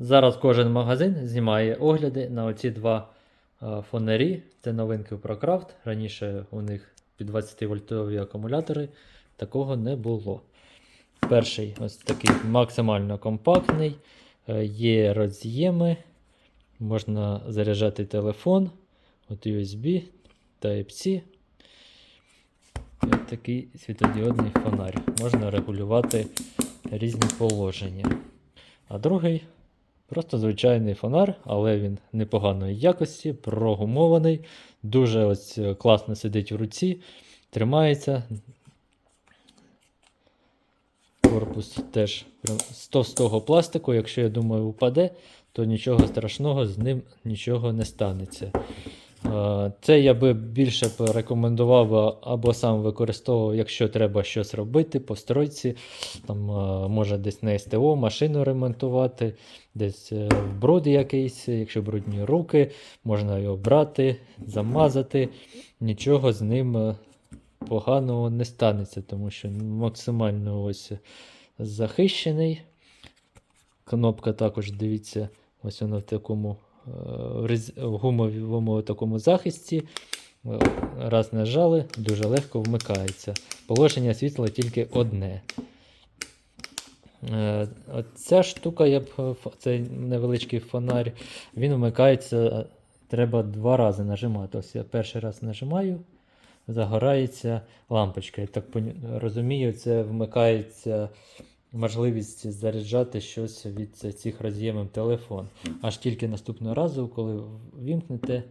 Зараз кожен магазин знімає огляди на оці два е, фонарі. Це новинки у ProCraft. Раніше у них під 20 вольтові акумулятори. Такого не було. Перший ось такий максимально компактний. Е, Є роз'єми. Можна заряджати телефон. От USB, Type-C. Ось такий світодіодний фонарь. Можна регулювати різні положення. А другий просто звичайний фонар, але він непоганої якості, прогумований, дуже ось е, класно сидить в руці, тримається. Корпус теж з товстого пластику. Якщо я думаю, упаде, то нічого страшного з ним нічого не станеться. Е, Це я би більше б рекомендував або сам використовував, якщо треба щось робити по стройці. Там, е, може десь на СТО машину ремонтувати, десь е, в бруд якийсь, якщо брудні руки, можна його брати, замазати. Nічого з ним е, поганого не станеться, тому що максимально ось захищений. Кнопка також, дивіться, ось вона в такому е, в рез- в гумовому такому захисті. Е, Раз нажали, дуже легко вмикається. Положення світла тільки одне. Е, Ця штука, я б, е, цей невеличкий фонарь, він вмикається, е, треба два рази нажимати. Ось я перший раз нажимаю, загорається лампочка. Я так розумію, це вмикається можливість заряджати щось від цих роз'ємів телефон. Аж тільки наступного разу, коли вімкнете,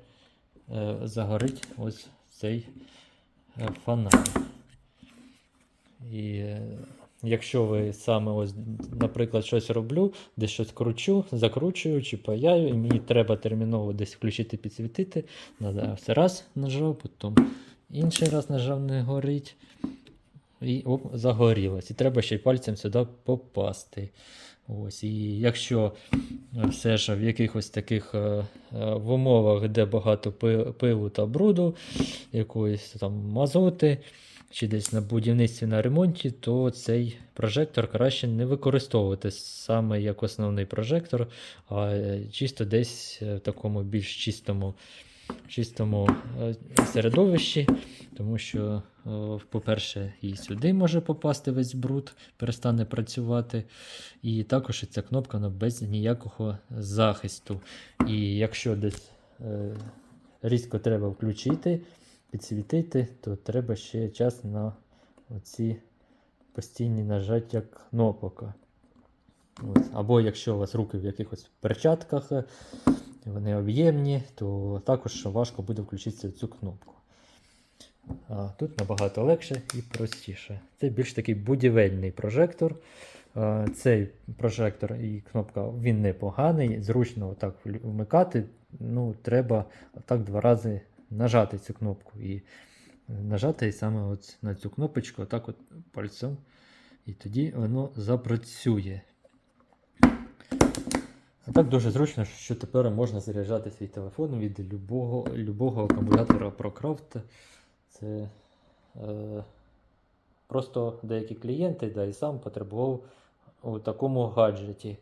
е, загорить ось цей е, фонарь. І е, якщо ви саме ось, наприклад, щось роблю, десь щось кручу, закручую чи паяю, і мені треба терміново десь включити, підсвітити, надо все раз нажав, потім інший раз нажав, не горить. І оп, загорілось. І треба ще й пальцем сюди попасти. Ось, і якщо е, все ж в якихось таких е, е, в умовах, де багато пи- пилу та бруду, якоїсь там мазоти, чи десь на будівництві на ремонті, то цей прожектор краще не використовувати саме як основний прожектор, а чисто десь в такому більш чистому, чистому е, середовищі, тому що, е, по-перше, і сюди може попасти весь бруд, перестане працювати. І також ця кнопка без ніякого захисту. І якщо десь е, різко треба включити, підсвітити, то треба ще час на оці постійні нажаття кнопок. Ось. Або якщо у вас руки в якихось перчатках, вони об'ємні, то також важко буде включити цю кнопку. А тут набагато легше і простіше. Це більш такий будівельний прожектор. Цей прожектор і кнопка він непоганий, зручно влю- вмикати. Ну, треба так два рази нажати цю кнопку. І нажати саме от на цю кнопочку, отак от пальцем. І тоді воно запрацює. А так дуже зручно, що тепер можна заряджати свій телефон від любого, любого акумулятора ProCraft. Це е, просто деякі клієнти, да і сам потребував у такому гаджеті.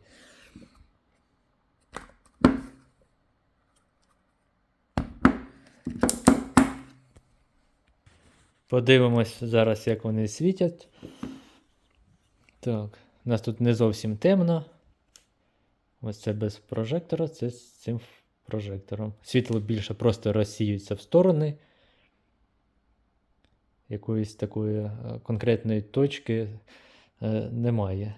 Подивимось зараз, як вони світять. Так, у нас тут не зовсім темно. Ось це без прожектора, це з цим прожектором. Світло більше просто розсіюється в сторони. Якоїсь такої е, конкретної точки е, немає.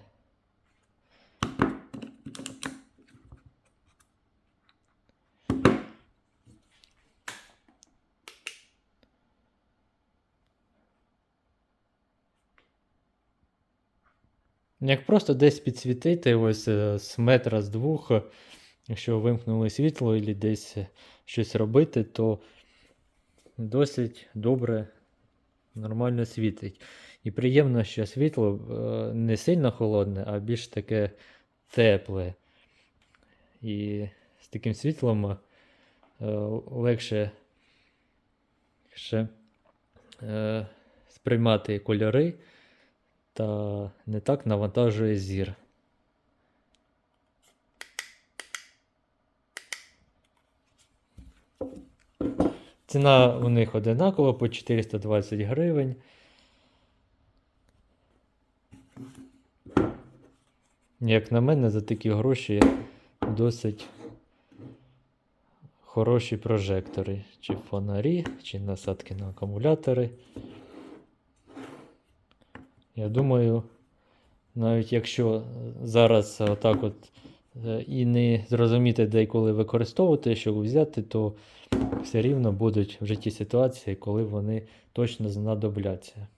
Як просто десь підсвітити, ось е, з метра з двох, е, якщо вимкнули світло і десь е, щось робити, то досить добре, нормально світить. І приємно, що світло не сильно холодне, а більш таке тепле. І з таким світлом легше ще, сприймати кольори та не так навантажує зір. Ціна у них одинакова по 420 гривень. Як на мене, за такі гроші досить хороші прожектори, чи фонарі, чи насадки на акумулятори. Я думаю, навіть якщо зараз отак от е, і не зрозуміти, де коли використовувати, що взяти, то все рівно будуть в житті ситуації, коли вони точно знадобляться.